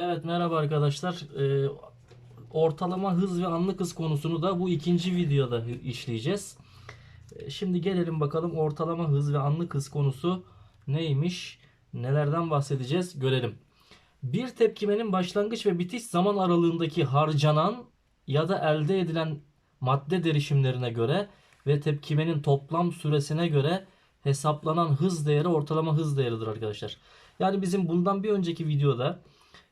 Evet merhaba arkadaşlar. Ee, ortalama hız ve anlık hız konusunu da bu ikinci videoda işleyeceğiz. Ee, şimdi gelelim bakalım ortalama hız ve anlık hız konusu neymiş? Nelerden bahsedeceğiz? Görelim. Bir tepkimenin başlangıç ve bitiş zaman aralığındaki harcanan ya da elde edilen madde derişimlerine göre ve tepkimenin toplam süresine göre hesaplanan hız değeri ortalama hız değeridir arkadaşlar. Yani bizim bundan bir önceki videoda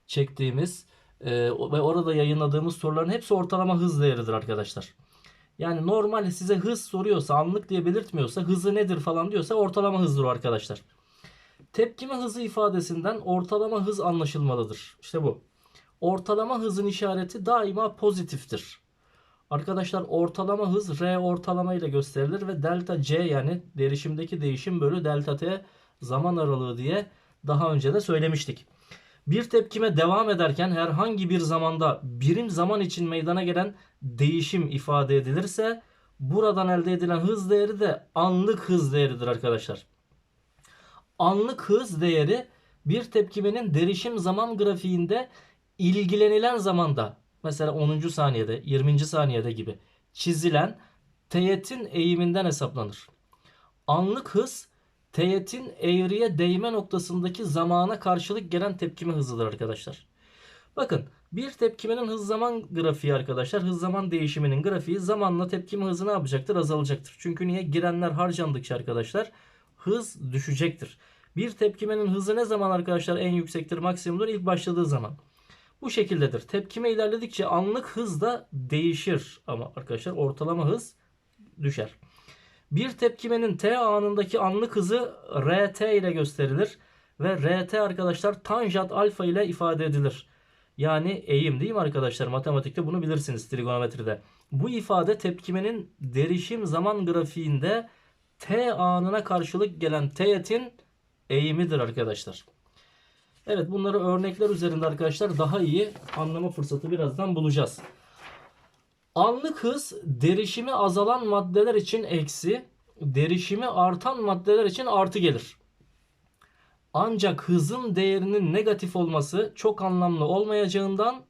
çektiğimiz e, ve orada yayınladığımız soruların hepsi ortalama hız değeridir arkadaşlar. Yani normal size hız soruyorsa anlık diye belirtmiyorsa hızı nedir falan diyorsa ortalama hızdır arkadaşlar. Tepkime hızı ifadesinden ortalama hız anlaşılmalıdır. İşte bu. Ortalama hızın işareti daima pozitiftir. Arkadaşlar ortalama hız R ortalama ile gösterilir ve delta C yani derişimdeki değişim bölü delta T zaman aralığı diye daha önce de söylemiştik. Bir tepkime devam ederken herhangi bir zamanda birim zaman için meydana gelen değişim ifade edilirse buradan elde edilen hız değeri de anlık hız değeridir arkadaşlar. Anlık hız değeri bir tepkimenin derişim zaman grafiğinde ilgilenilen zamanda mesela 10. saniyede 20. saniyede gibi çizilen teğetin eğiminden hesaplanır. Anlık hız teğetin eğriye değme noktasındaki zamana karşılık gelen tepkime hızıdır arkadaşlar. Bakın bir tepkimenin hız zaman grafiği arkadaşlar hız zaman değişiminin grafiği zamanla tepkime hızı ne yapacaktır? Azalacaktır. Çünkü niye? Girenler harcandıkça arkadaşlar hız düşecektir. Bir tepkimenin hızı ne zaman arkadaşlar en yüksektir maksimumdur? İlk başladığı zaman. Bu şekildedir. Tepkime ilerledikçe anlık hız da değişir. Ama arkadaşlar ortalama hız düşer. Bir tepkimenin t anındaki anlık hızı rt ile gösterilir. Ve rt arkadaşlar tanjant alfa ile ifade edilir. Yani eğim değil mi arkadaşlar? Matematikte bunu bilirsiniz trigonometride. Bu ifade tepkimenin derişim zaman grafiğinde t anına karşılık gelen teğetin eğimidir arkadaşlar. Evet bunları örnekler üzerinde arkadaşlar daha iyi anlama fırsatı birazdan bulacağız. Anlık hız derişimi azalan maddeler için eksi, derişimi artan maddeler için artı gelir. Ancak hızın değerinin negatif olması çok anlamlı olmayacağından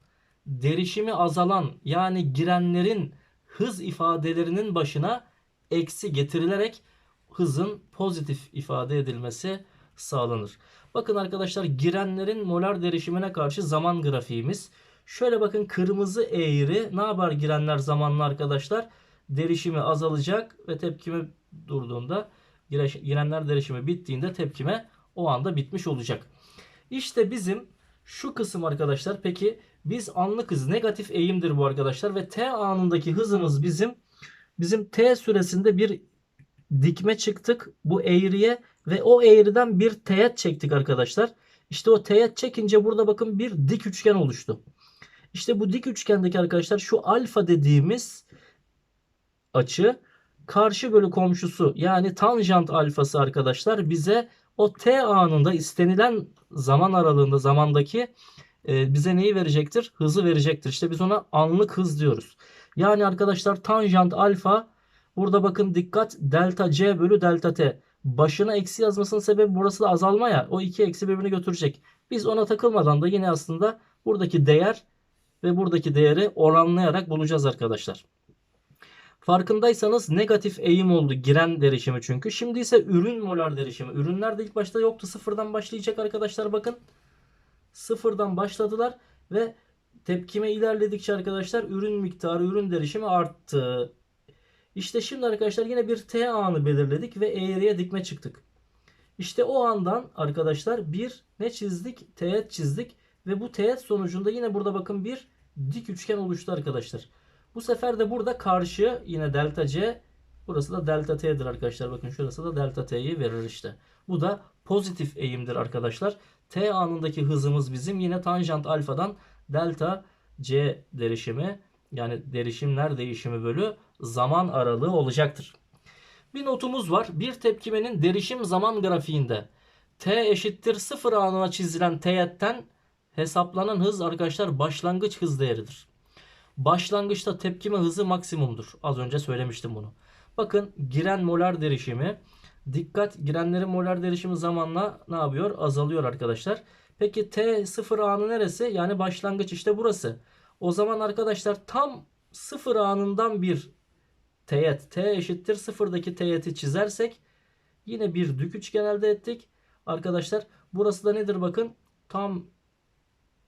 derişimi azalan yani girenlerin hız ifadelerinin başına eksi getirilerek hızın pozitif ifade edilmesi sağlanır. Bakın arkadaşlar girenlerin molar derişimine karşı zaman grafiğimiz. Şöyle bakın kırmızı eğri ne yapar girenler zamanla arkadaşlar? Derişimi azalacak ve tepkime durduğunda girenler derişimi bittiğinde tepkime o anda bitmiş olacak. İşte bizim şu kısım arkadaşlar peki biz anlık hız negatif eğimdir bu arkadaşlar ve t anındaki hızımız bizim bizim t süresinde bir dikme çıktık bu eğriye ve o eğriden bir teğet çektik arkadaşlar. İşte o teğet çekince burada bakın bir dik üçgen oluştu. İşte bu dik üçgendeki arkadaşlar şu alfa dediğimiz açı karşı bölü komşusu yani tanjant alfası arkadaşlar bize o t anında istenilen zaman aralığında zamandaki e, bize neyi verecektir? Hızı verecektir. İşte biz ona anlık hız diyoruz. Yani arkadaşlar tanjant alfa burada bakın dikkat delta c bölü delta t. Başına eksi yazmasının sebebi burası da azalma ya. O iki eksi birbirini götürecek. Biz ona takılmadan da yine aslında buradaki değer ve buradaki değeri oranlayarak bulacağız arkadaşlar. Farkındaysanız negatif eğim oldu giren derişimi çünkü. Şimdi ise ürün molar derişimi. Ürünler de ilk başta yoktu. Sıfırdan başlayacak arkadaşlar bakın. Sıfırdan başladılar ve tepkime ilerledikçe arkadaşlar ürün miktarı, ürün derişimi arttı. İşte şimdi arkadaşlar yine bir T anı belirledik ve eğriye dikme çıktık. İşte o andan arkadaşlar bir ne çizdik? Teğet çizdik ve bu teğet sonucunda yine burada bakın bir dik üçgen oluştu arkadaşlar. Bu sefer de burada karşı yine delta C burası da delta T'dir arkadaşlar. Bakın şurası da delta T'yi verir işte. Bu da pozitif eğimdir arkadaşlar. T anındaki hızımız bizim yine tanjant alfadan delta C derişimi yani derişimler değişimi bölü zaman aralığı olacaktır. Bir notumuz var. Bir tepkimenin derişim zaman grafiğinde t eşittir 0 anına çizilen teğetten hesaplanan hız arkadaşlar başlangıç hız değeridir. Başlangıçta tepkime hızı maksimumdur. Az önce söylemiştim bunu. Bakın giren molar derişimi dikkat girenlerin molar derişimi zamanla ne yapıyor? Azalıyor arkadaşlar. Peki T sıfır anı neresi? Yani başlangıç işte burası. O zaman arkadaşlar tam sıfır anından bir teğet T eşittir sıfırdaki teğeti çizersek yine bir dük üçgen elde ettik. Arkadaşlar burası da nedir bakın tam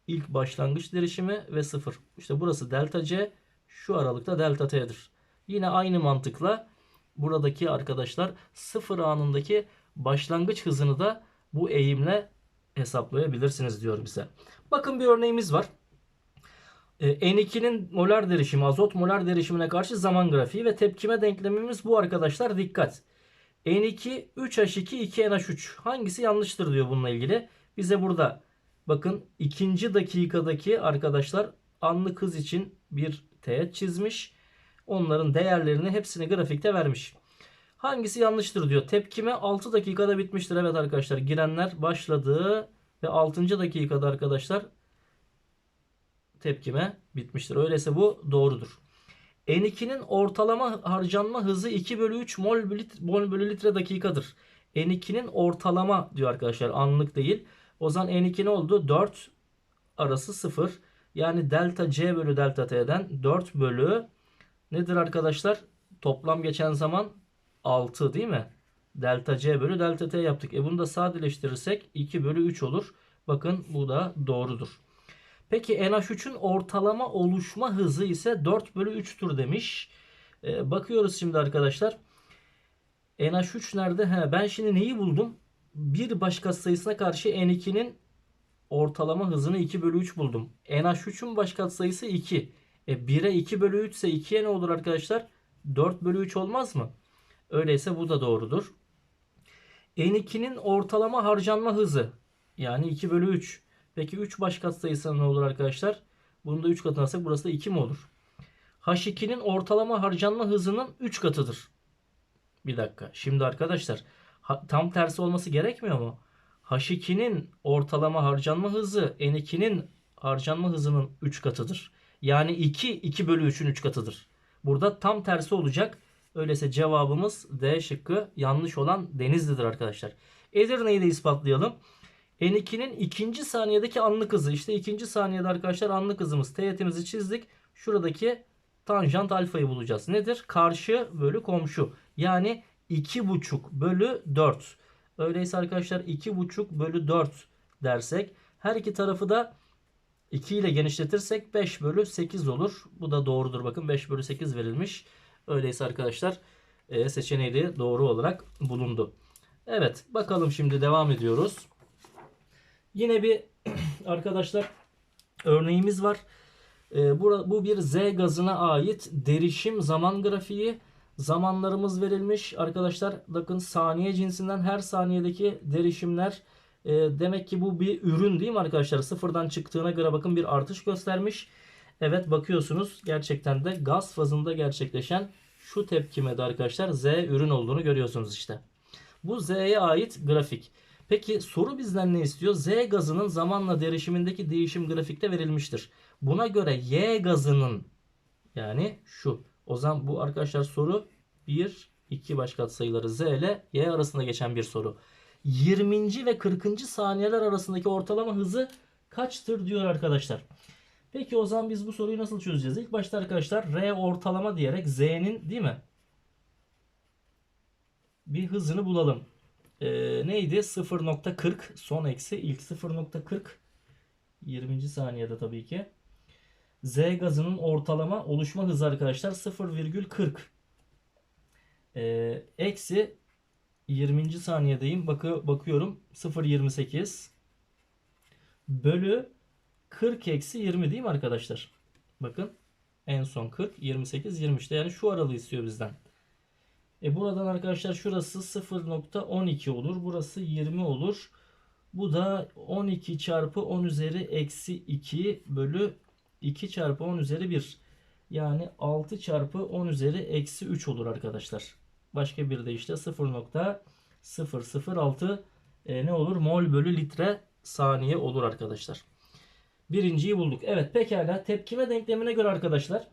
ilk başlangıç derişimi ve sıfır. İşte burası delta C şu aralıkta delta T'dir. Yine aynı mantıkla buradaki arkadaşlar sıfır anındaki başlangıç hızını da bu eğimle hesaplayabilirsiniz diyor bize. Bakın bir örneğimiz var. E, N2'nin molar derişimi, azot molar derişimine karşı zaman grafiği ve tepkime denklemimiz bu arkadaşlar. Dikkat. N2 3H2 2NH3 hangisi yanlıştır diyor bununla ilgili. Bize burada bakın ikinci dakikadaki arkadaşlar anlık hız için bir teğet çizmiş. Onların değerlerini hepsini grafikte vermiş. Hangisi yanlıştır diyor. Tepkime 6 dakikada bitmiştir. Evet arkadaşlar girenler başladı ve 6. dakikada arkadaşlar tepkime bitmiştir. Öyleyse bu doğrudur. N2'nin ortalama harcanma hızı 2 bölü 3 mol bölü, mol bölü litre dakikadır. N2'nin ortalama diyor arkadaşlar anlık değil. O zaman N2 ne oldu? 4 arası 0. Yani delta C bölü delta T'den 4 bölü nedir arkadaşlar? Toplam geçen zaman 6 değil mi? Delta C bölü delta T yaptık. E bunu da sadeleştirirsek 2 bölü 3 olur. Bakın bu da doğrudur. Peki NH3'ün ortalama oluşma hızı ise 4 bölü 3'tür demiş. Ee, bakıyoruz şimdi arkadaşlar. NH3 nerede? He, ben şimdi neyi buldum? Bir başka sayısına karşı N2'nin ortalama hızını 2 bölü 3 buldum. NH3'ün başka sayısı 2. E 1'e 2 bölü 3 ise 2'ye ne olur arkadaşlar? 4 bölü 3 olmaz mı? Öyleyse bu da doğrudur. N2'nin ortalama harcanma hızı yani 2 bölü 3. Peki 3 baş katsayısı ne olur arkadaşlar? Bunu da 3 katına alsak burası da 2 mi olur? H2'nin ortalama harcanma hızının 3 katıdır. Bir dakika. Şimdi arkadaşlar tam tersi olması gerekmiyor mu? H2'nin ortalama harcanma hızı N2'nin harcanma hızının 3 katıdır. Yani 2, 2 bölü 3'ün 3 katıdır. Burada tam tersi olacak. Öyleyse cevabımız D şıkkı yanlış olan Denizli'dir arkadaşlar. Edirne'yi de ispatlayalım. N2'nin ikinci saniyedeki anlık hızı. İşte ikinci saniyede arkadaşlar anlık hızımız. Teğetimizi çizdik. Şuradaki tanjant alfayı bulacağız. Nedir? Karşı bölü komşu. Yani 2,5 bölü 4. Öyleyse arkadaşlar 2,5 bölü 4 dersek her iki tarafı da 2 ile genişletirsek 5 bölü 8 olur. Bu da doğrudur. Bakın 5 bölü 8 verilmiş. Öyleyse arkadaşlar e, seçeneği doğru olarak bulundu. Evet bakalım şimdi devam ediyoruz. Yine bir arkadaşlar örneğimiz var. Bu, bu bir Z gazına ait derişim zaman grafiği. Zamanlarımız verilmiş. Arkadaşlar bakın saniye cinsinden her saniyedeki derişimler e, demek ki bu bir ürün değil mi arkadaşlar? Sıfırdan çıktığına göre bakın bir artış göstermiş. Evet bakıyorsunuz gerçekten de gaz fazında gerçekleşen şu tepkime de arkadaşlar Z ürün olduğunu görüyorsunuz işte. Bu Z'ye ait grafik. Peki soru bizden ne istiyor? Z gazının zamanla derişimindeki değişim grafikte verilmiştir. Buna göre Y gazının yani şu. O zaman bu arkadaşlar soru 1, 2 baş katsayıları Z ile Y arasında geçen bir soru. 20. ve 40. saniyeler arasındaki ortalama hızı kaçtır diyor arkadaşlar. Peki o zaman biz bu soruyu nasıl çözeceğiz? İlk başta arkadaşlar R ortalama diyerek Z'nin değil mi? Bir hızını bulalım. Ee, neydi? 0.40 son eksi ilk 0.40 20. saniyede tabii ki. Z gazının ortalama oluşma hızı arkadaşlar 0,40. Ee, eksi 20. saniyedeyim. Bakı, bakıyorum 0,28 bölü 40 eksi 20 değil mi arkadaşlar? Bakın en son 40, 28, 23'te yani şu aralığı istiyor bizden. E buradan arkadaşlar şurası 0.12 olur. Burası 20 olur. Bu da 12 çarpı 10 üzeri eksi 2 bölü 2 çarpı 10 üzeri 1. Yani 6 çarpı 10 üzeri eksi 3 olur arkadaşlar. Başka bir de işte 0.006 e, ne olur? Mol bölü litre saniye olur arkadaşlar. Birinciyi bulduk. Evet pekala tepkime denklemine göre arkadaşlar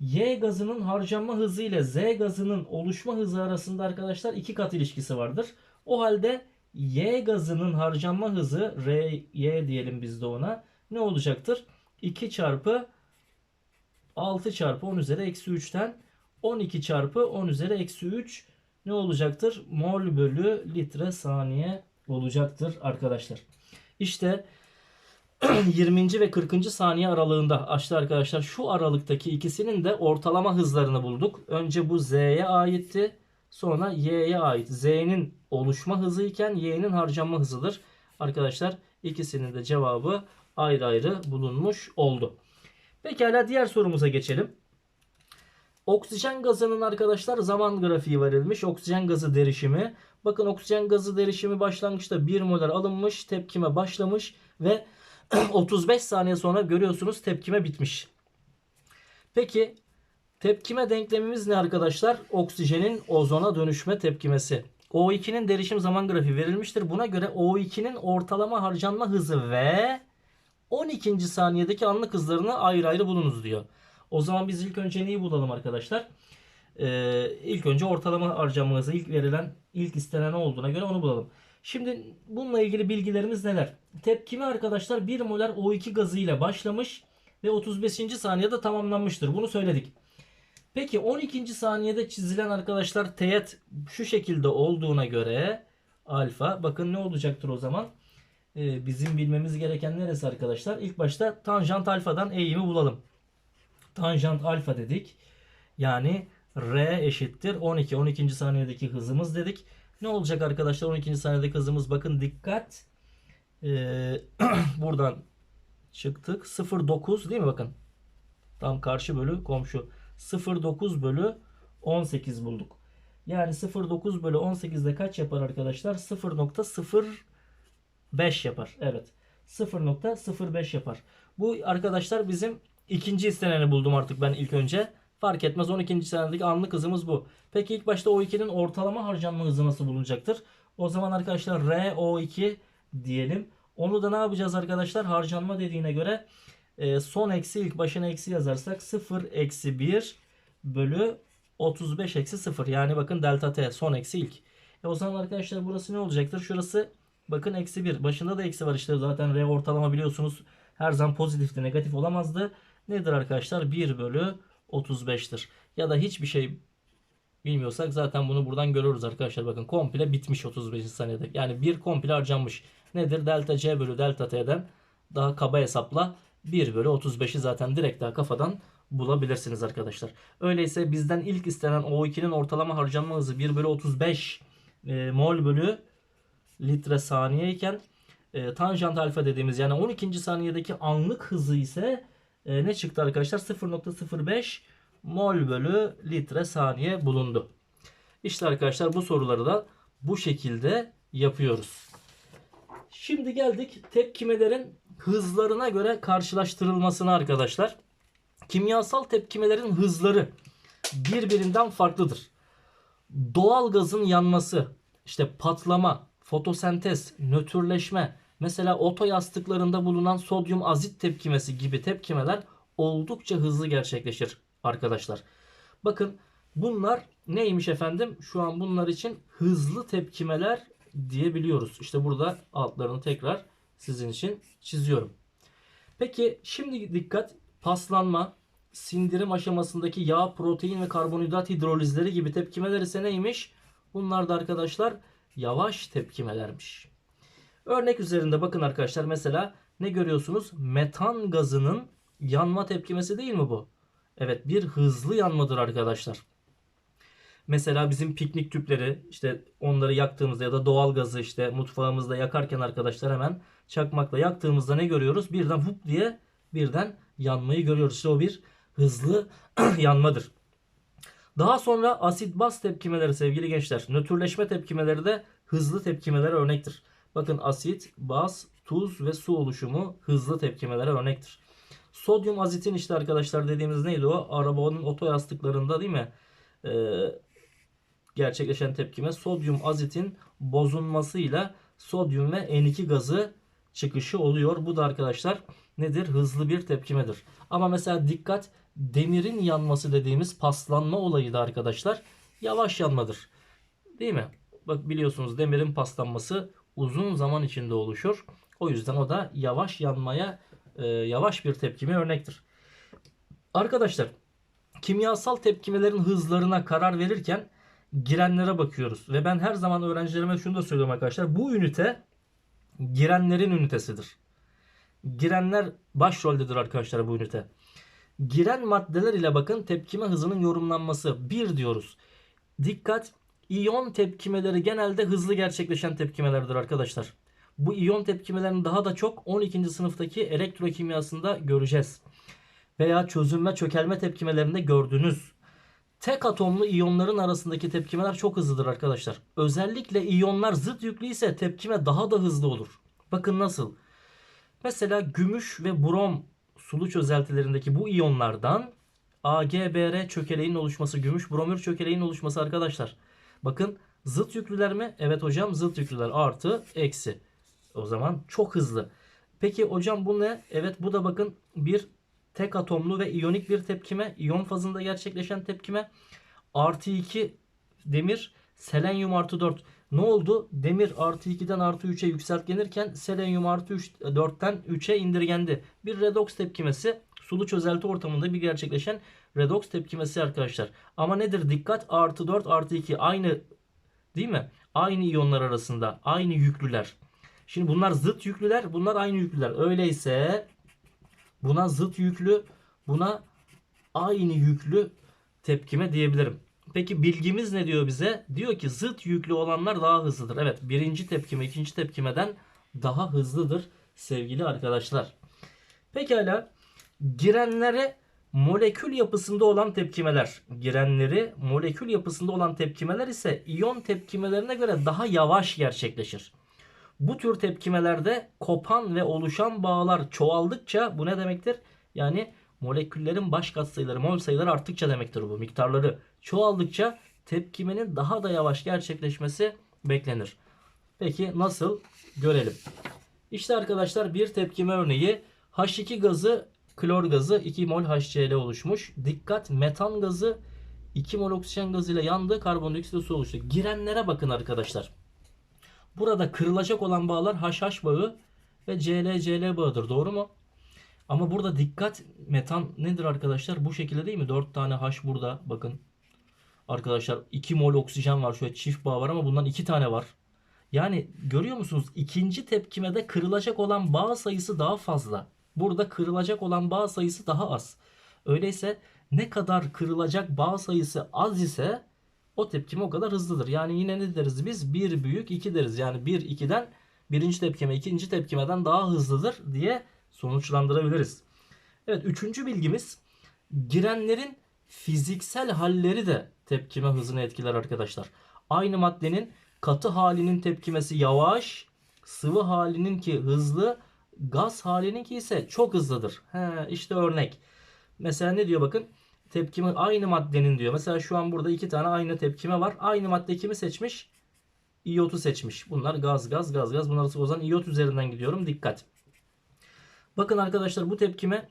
Y gazının harcanma hızı ile Z gazının oluşma hızı arasında arkadaşlar iki kat ilişkisi vardır. O halde Y gazının harcanma hızı RY diyelim biz de ona ne olacaktır? 2 çarpı 6 çarpı 10 üzeri eksi 3'ten 12 çarpı 10 üzeri eksi 3 ne olacaktır? Mol bölü litre saniye olacaktır arkadaşlar. İşte 20. ve 40. saniye aralığında açtı arkadaşlar. Şu aralıktaki ikisinin de ortalama hızlarını bulduk. Önce bu Z'ye aitti. Sonra Y'ye ait. Z'nin oluşma hızı iken Y'nin harcanma hızıdır. Arkadaşlar ikisinin de cevabı ayrı ayrı bulunmuş oldu. Pekala diğer sorumuza geçelim. Oksijen gazının arkadaşlar zaman grafiği verilmiş. Oksijen gazı derişimi. Bakın oksijen gazı derişimi başlangıçta 1 molar alınmış. Tepkime başlamış ve 35 saniye sonra görüyorsunuz tepkime bitmiş. Peki tepkime denklemimiz ne arkadaşlar? Oksijenin ozona dönüşme tepkimesi. O2'nin derişim zaman grafiği verilmiştir. Buna göre O2'nin ortalama harcanma hızı ve 12. saniyedeki anlık hızlarını ayrı ayrı bulunuz diyor. O zaman biz ilk önce neyi bulalım arkadaşlar? Ee, ilk önce ortalama harcanma hızı ilk verilen, ilk istenen olduğuna göre onu bulalım. Şimdi bununla ilgili bilgilerimiz neler? Tepkime arkadaşlar 1 molar O2 gazı ile başlamış ve 35. saniyede tamamlanmıştır. Bunu söyledik. Peki 12. saniyede çizilen arkadaşlar teğet şu şekilde olduğuna göre alfa bakın ne olacaktır o zaman? Ee, bizim bilmemiz gereken neresi arkadaşlar? İlk başta tanjant alfadan eğimi bulalım. Tanjant alfa dedik. Yani R eşittir 12. 12. saniyedeki hızımız dedik. Ne olacak arkadaşlar 12. saniyedeki hızımız? Bakın dikkat. Ee, buradan çıktık. 0.9 değil mi bakın? Tam karşı bölü komşu. 0.9 bölü 18 bulduk. Yani 0.9 bölü 18'de kaç yapar arkadaşlar? 0.05 yapar. Evet. 0.05 yapar. Bu arkadaşlar bizim ikinci isteneni buldum artık ben ilk önce. Fark etmez 12. senedeki anlık hızımız bu. Peki ilk başta O2'nin ortalama harcanma hızı nasıl bulunacaktır? O zaman arkadaşlar RO2 diyelim. Onu da ne yapacağız arkadaşlar? Harcanma dediğine göre e, son eksi ilk başına eksi yazarsak 0 eksi 1 bölü 35 eksi 0. Yani bakın delta t son eksi ilk. E o zaman arkadaşlar burası ne olacaktır? Şurası bakın eksi 1. Başında da eksi var işte zaten R ortalama biliyorsunuz her zaman pozitifti negatif olamazdı. Nedir arkadaşlar? 1 bölü 35'tir. Ya da hiçbir şey bilmiyorsak zaten bunu buradan görürüz arkadaşlar. Bakın komple bitmiş 35. saniyede. Yani bir komple harcanmış. Nedir? Delta C bölü delta T'den daha kaba hesapla 1 bölü 35'i zaten direkt daha kafadan bulabilirsiniz arkadaşlar. Öyleyse bizden ilk istenen O2'nin ortalama harcanma hızı 1 bölü 35 e, mol bölü litre saniye iken e, tanjant alfa dediğimiz yani 12. saniyedeki anlık hızı ise e, ne çıktı arkadaşlar? 0.05 mol bölü litre saniye bulundu. İşte arkadaşlar bu soruları da bu şekilde yapıyoruz. Şimdi geldik tepkimelerin hızlarına göre karşılaştırılmasına arkadaşlar. Kimyasal tepkimelerin hızları birbirinden farklıdır. Doğal gazın yanması, işte patlama, fotosentez, nötrleşme, mesela oto yastıklarında bulunan sodyum azit tepkimesi gibi tepkimeler oldukça hızlı gerçekleşir arkadaşlar. Bakın bunlar neymiş efendim? Şu an bunlar için hızlı tepkimeler diyebiliyoruz. İşte burada altlarını tekrar sizin için çiziyorum. Peki şimdi dikkat paslanma, sindirim aşamasındaki yağ, protein ve karbonhidrat hidrolizleri gibi tepkimeler ise neymiş? Bunlar da arkadaşlar yavaş tepkimelermiş. Örnek üzerinde bakın arkadaşlar mesela ne görüyorsunuz? Metan gazının yanma tepkimesi değil mi bu? Evet bir hızlı yanmadır arkadaşlar. Mesela bizim piknik tüpleri işte onları yaktığımızda ya da doğal gazı işte mutfağımızda yakarken arkadaşlar hemen çakmakla yaktığımızda ne görüyoruz? Birden hup diye birden yanmayı görüyoruz. İşte o bir hızlı yanmadır. Daha sonra asit baz tepkimeleri sevgili gençler. Nötrleşme tepkimeleri de hızlı tepkimelere örnektir. Bakın asit, baz, tuz ve su oluşumu hızlı tepkimelere örnektir. Sodyum azitin işte arkadaşlar dediğimiz neydi o? Arabanın oto yastıklarında değil mi? Ee, gerçekleşen tepkime sodyum azitin bozulmasıyla sodyum ve N2 gazı çıkışı oluyor. Bu da arkadaşlar nedir? Hızlı bir tepkimedir. Ama mesela dikkat demirin yanması dediğimiz paslanma olayı da arkadaşlar yavaş yanmadır. Değil mi? Bak biliyorsunuz demirin paslanması uzun zaman içinde oluşur. O yüzden o da yavaş yanmaya e, yavaş bir tepkime örnektir. Arkadaşlar kimyasal tepkimelerin hızlarına karar verirken girenlere bakıyoruz. Ve ben her zaman öğrencilerime şunu da söylüyorum arkadaşlar. Bu ünite girenlerin ünitesidir. Girenler başroldedir arkadaşlar bu ünite. Giren maddeler ile bakın tepkime hızının yorumlanması. 1 diyoruz. Dikkat iyon tepkimeleri genelde hızlı gerçekleşen tepkimelerdir arkadaşlar. Bu iyon tepkimelerini daha da çok 12. sınıftaki elektrokimyasında göreceğiz. Veya çözünme çökelme tepkimelerinde gördünüz. Tek atomlu iyonların arasındaki tepkimeler çok hızlıdır arkadaşlar. Özellikle iyonlar zıt yüklü ise tepkime daha da hızlı olur. Bakın nasıl? Mesela gümüş ve brom sulu çözeltilerindeki bu iyonlardan AgBr çökeleğinin oluşması, gümüş bromür çökeleğinin oluşması arkadaşlar. Bakın zıt yüklüler mi? Evet hocam zıt yüklüler artı eksi. O zaman çok hızlı. Peki hocam bu ne? Evet bu da bakın bir tek atomlu ve iyonik bir tepkime. iyon fazında gerçekleşen tepkime. Artı 2 demir selenyum artı 4. Ne oldu? Demir artı 2'den artı 3'e yükseltgenirken selenyum artı 3, 4'ten 3'e indirgendi. Bir redoks tepkimesi sulu çözelti ortamında bir gerçekleşen redoks tepkimesi arkadaşlar. Ama nedir? Dikkat artı 4 artı 2 aynı değil mi? Aynı iyonlar arasında aynı yüklüler. Şimdi bunlar zıt yüklüler bunlar aynı yüklüler. Öyleyse buna zıt yüklü buna aynı yüklü tepkime diyebilirim. Peki bilgimiz ne diyor bize? Diyor ki zıt yüklü olanlar daha hızlıdır. Evet birinci tepkime ikinci tepkimeden daha hızlıdır sevgili arkadaşlar. Pekala girenlere molekül yapısında olan tepkimeler. Girenleri molekül yapısında olan tepkimeler ise iyon tepkimelerine göre daha yavaş gerçekleşir. Bu tür tepkimelerde kopan ve oluşan bağlar çoğaldıkça bu ne demektir? Yani moleküllerin baş katsayıları, mol sayıları arttıkça demektir bu. Miktarları çoğaldıkça tepkimenin daha da yavaş gerçekleşmesi beklenir. Peki nasıl? Görelim. İşte arkadaşlar bir tepkime örneği H2 gazı klor gazı 2 mol HCl oluşmuş. Dikkat metan gazı 2 mol oksijen gazı ile yandı. Karbondioksit su oluştu. Girenlere bakın arkadaşlar. Burada kırılacak olan bağlar HH bağı ve CL-CL bağıdır. Doğru mu? Ama burada dikkat metan nedir arkadaşlar? Bu şekilde değil mi? 4 tane H burada bakın. Arkadaşlar 2 mol oksijen var. Şöyle çift bağ var ama bundan 2 tane var. Yani görüyor musunuz? İkinci tepkimede kırılacak olan bağ sayısı daha fazla. Burada kırılacak olan bağ sayısı daha az. Öyleyse ne kadar kırılacak bağ sayısı az ise o tepkime o kadar hızlıdır. Yani yine ne deriz biz? 1 büyük 2 deriz. Yani 1 2'den birinci tepkime ikinci tepkimeden daha hızlıdır diye sonuçlandırabiliriz. Evet üçüncü bilgimiz girenlerin fiziksel halleri de tepkime hızını etkiler arkadaşlar. Aynı maddenin katı halinin tepkimesi yavaş, sıvı halinin ki hızlı, gaz halinin ki ise çok hızlıdır. He, işte örnek. Mesela ne diyor bakın? Tepkime aynı maddenin diyor. Mesela şu an burada iki tane aynı tepkime var. Aynı madde kimi seçmiş? İyotu seçmiş. Bunlar gaz gaz gaz gaz. Bunlar o zaman iyot üzerinden gidiyorum. Dikkat. Bakın arkadaşlar bu tepkime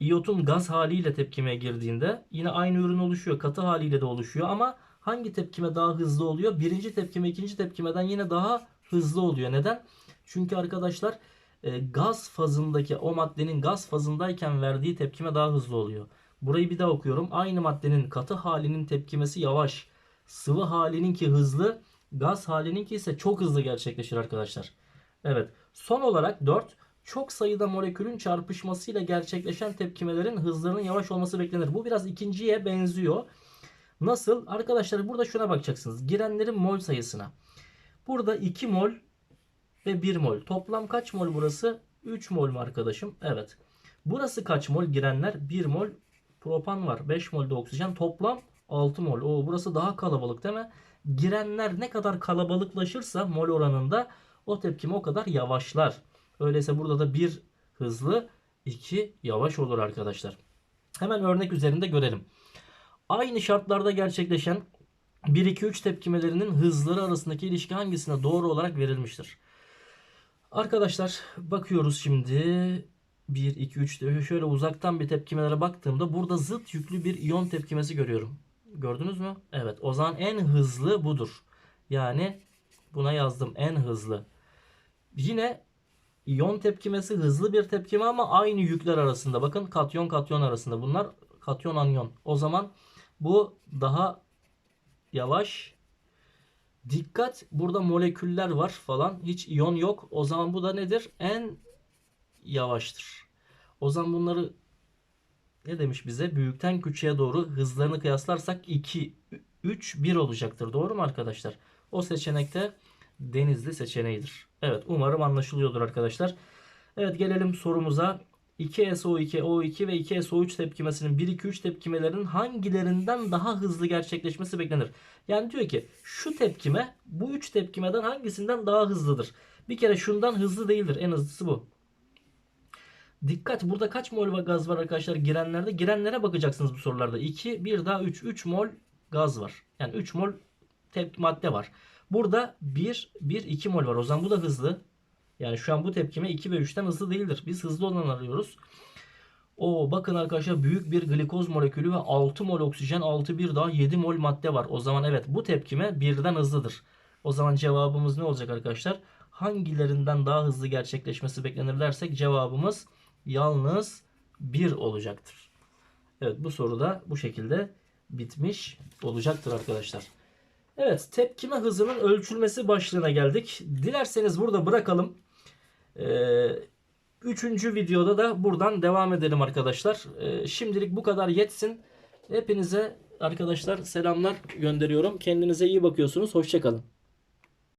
iyotun gaz haliyle tepkimeye girdiğinde yine aynı ürün oluşuyor. Katı haliyle de oluşuyor ama hangi tepkime daha hızlı oluyor? Birinci tepkime ikinci tepkimeden yine daha hızlı oluyor. Neden? Çünkü arkadaşlar e, gaz fazındaki o maddenin gaz fazındayken verdiği tepkime daha hızlı oluyor. Burayı bir daha okuyorum. Aynı maddenin katı halinin tepkimesi yavaş. Sıvı halininki hızlı. Gaz halininki ise çok hızlı gerçekleşir arkadaşlar. Evet. Son olarak 4 çok sayıda molekülün çarpışmasıyla gerçekleşen tepkimelerin hızlarının yavaş olması beklenir. Bu biraz ikinciye benziyor. Nasıl? Arkadaşlar burada şuna bakacaksınız. Girenlerin mol sayısına. Burada 2 mol ve 1 mol. Toplam kaç mol burası? 3 mol mu arkadaşım? Evet. Burası kaç mol girenler? 1 mol propan var. 5 mol de oksijen. Toplam 6 mol. Oo, burası daha kalabalık değil mi? Girenler ne kadar kalabalıklaşırsa mol oranında o tepkime o kadar yavaşlar. Öyleyse burada da 1 hızlı 2 yavaş olur arkadaşlar. Hemen örnek üzerinde görelim. Aynı şartlarda gerçekleşen 1-2-3 tepkimelerinin hızları arasındaki ilişki hangisine doğru olarak verilmiştir? Arkadaşlar bakıyoruz şimdi 1, 2, 3 şöyle uzaktan bir tepkimelere baktığımda burada zıt yüklü bir iyon tepkimesi görüyorum. Gördünüz mü? Evet o zaman en hızlı budur. Yani buna yazdım en hızlı. Yine iyon tepkimesi hızlı bir tepkime ama aynı yükler arasında. Bakın katyon katyon arasında. Bunlar katyon anyon. O zaman bu daha yavaş. Dikkat burada moleküller var falan. Hiç iyon yok. O zaman bu da nedir? En yavaştır. O zaman bunları ne demiş bize? Büyükten küçüğe doğru hızlarını kıyaslarsak 2, 3, 1 olacaktır. Doğru mu arkadaşlar? O seçenekte denizli seçeneğidir. Evet umarım anlaşılıyordur arkadaşlar. Evet gelelim sorumuza. 2SO2, O2 ve 2SO3 tepkimesinin 1-2-3 tepkimelerinin hangilerinden daha hızlı gerçekleşmesi beklenir? Yani diyor ki şu tepkime bu 3 tepkimeden hangisinden daha hızlıdır? Bir kere şundan hızlı değildir. En hızlısı bu. Dikkat burada kaç mol gaz var arkadaşlar girenlerde? Girenlere bakacaksınız bu sorularda. 2, 1 daha 3. 3 mol gaz var. Yani 3 mol tepki madde var. Burada 1, 1, 2 mol var. O zaman bu da hızlı. Yani şu an bu tepkime 2 ve 3'ten hızlı değildir. Biz hızlı olanı arıyoruz. O bakın arkadaşlar büyük bir glikoz molekülü ve 6 mol oksijen 6 bir daha 7 mol madde var. O zaman evet bu tepkime birden hızlıdır. O zaman cevabımız ne olacak arkadaşlar? Hangilerinden daha hızlı gerçekleşmesi beklenir dersek cevabımız yalnız 1 olacaktır. Evet bu soru da bu şekilde bitmiş olacaktır arkadaşlar. Evet tepkime hızının ölçülmesi başlığına geldik. Dilerseniz burada bırakalım. Ee, üçüncü videoda da buradan devam edelim arkadaşlar. Ee, şimdilik bu kadar yetsin. Hepinize arkadaşlar selamlar gönderiyorum. Kendinize iyi bakıyorsunuz. Hoşçakalın.